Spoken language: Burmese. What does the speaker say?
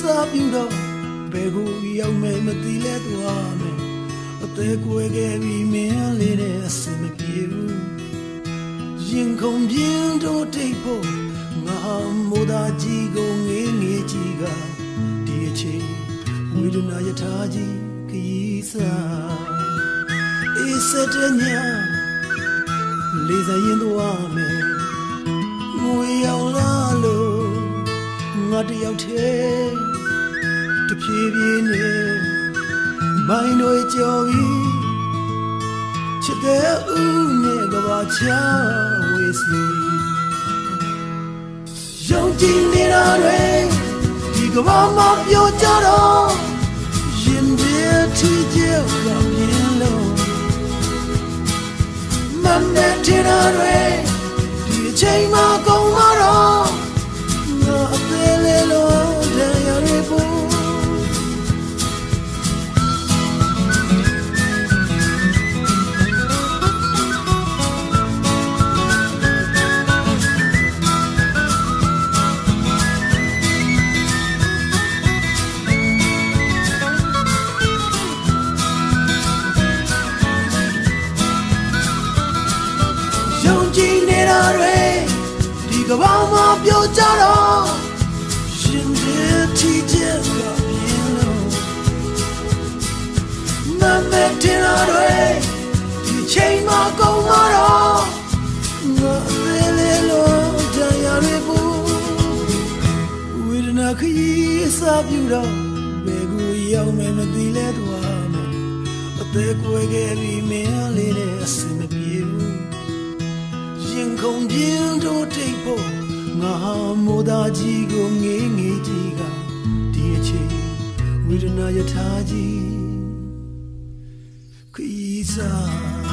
စားပြုတော့ဘယ်ကိုရောက်မယ်မသိလဲသွားမယ်အသေးကွယ်ခဲ့ပြီးမင်းလေးနဲ့အစမပြေဘူးရင်ခုန်ပြင်းတို့တိတ်ဖို့ငါမိုးသားကြီးကိုငေးငေးကြီးကဒီအချိန်ဝေဒနာယထာကြီးခရီးစားအေးစတဲ့ညလေးစားရင်သွားမယ် ငါတယောက်တည်းတဖြည်းဖြည်းနဲ့မိုင်းတွေကြော်ပြီးချစ်တဲ့ဦးနဲ့ကဘာချဝေးစီယုံကြည်နေတာတွေဒီကဘာမှာပြောကြတော့ရင်တွေထီးကြောက်ကပြင်းလို့မနဲ့တဲ့တွေဒီအချိန်မှာကုန် ကဘာမှာပြောကြတော့ရှင်ရဲ့ချီချက်ကပြင်းလို့မမဲတင်တာတွေဒီချိန်မှာကုန်မှာတော့ငါအသေးလေးလို့တရားတွေပူဝေဒနာခရီးအစာပြူတော့ဘယ်ကိုရောက်မယ်မသိလဲသွားမယ်အသေးကွယ်ခဲ့ပြီးမင်းလေးနဲ့အစမပြေဘူးရင်ခုန်ပြင်းတို့တိတ်ဖို့ငါမိုး သားကြီးကိုငေးငေးကြီးကဒီအချိန်ဝေဒနာယထာကြီးခီးစား